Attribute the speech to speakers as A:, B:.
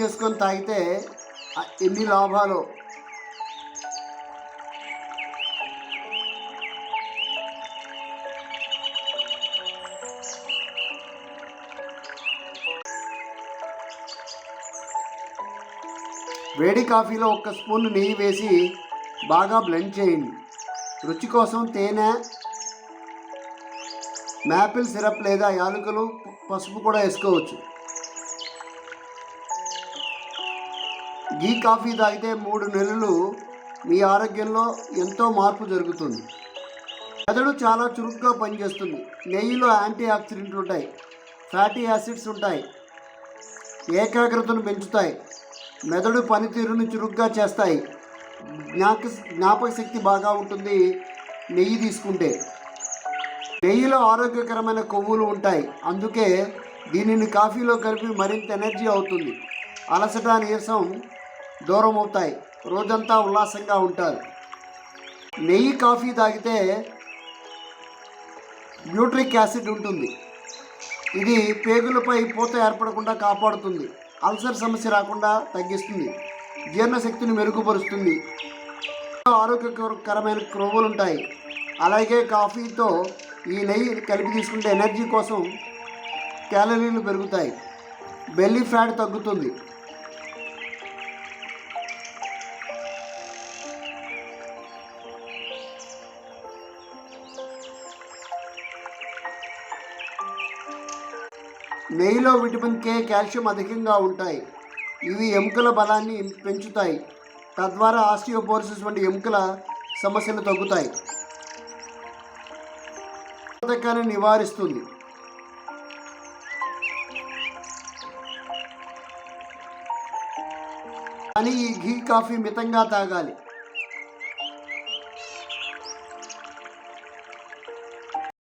A: చేసుకొని తాగితే ఎన్ని లాభాలు? వేడి కాఫీలో ఒక స్పూన్ నెయ్యి వేసి బాగా బ్లెండ్ చేయండి. రుచి కోసం తేనె మ్యాపిల్ సిరప్ లేదా యాలకులు పసుపు కూడా వేసుకోవచ్చు. గీ కాఫీ తాగితే మూడు నెలలు మీ ఆరోగ్యంలో ఎంతో మార్పు జరుగుతుంది. మెదడు చాలా చురుగ్గా పనిచేస్తుంది. నెయ్యిలో యాంటీ ఆక్సిడెంట్లు ఉంటాయి. ఫ్యాటీ యాసిడ్స్ ఉంటాయి. ఏకాగ్రతను పెంచుతాయి. మెదడు పనితీరును చురుగ్గా చేస్తాయి. జ్ఞాపక జ్ఞాపక శక్తి బాగా ఉంటుంది నెయ్యి తీసుకుంటే. నెయ్యిలో ఆరోగ్యకరమైన కొవ్వులు ఉంటాయి. అందుకే దీనిని కాఫీలో కలిపి మరింత ఎనర్జీ అవుతుంది. అలసట నీరసం దూరం అవుతాయి రోజంతా ఉల్లాసంగా ఉంటారు. నెయ్యి కాఫీ తాగితే న్యూట్రిక్ యాసిడ్ ఉంటుంది. ఇది పేగులపై పూత ఏర్పడకుండా కాపాడుతుంది. అల్సర్ సమస్య రాకుండా తగ్గిస్తుంది. జీర్ణశక్తిని మెరుగుపరుస్తుంది. ఆరోగ్యకరమైన క్రొవ్వులు ఉంటాయి అలాగే కాఫీతో ఈ నెయ్యి కలిపి తీసుకుంటే ఎనర్జీ కోసం క్యాలరీలు పెరుగుతాయి. బెల్లీ ఫ్యాట్ తగ్గుతుంది. నెయ్యిలో విటమిన్ కే కాల్షియం అధికంగా ఉంటాయి. ఇవి ఎముకల బలాన్ని పెంచుతాయి. తద్వారా ఆస్టియోపోరిసిస్ వంటి ఎముకల సమస్యలు తగ్గుతాయి. బద్ధకాన్ని నివారిస్తుంది. కానీ ఈ ఘీ కాఫీ మితంగా తాగాలి.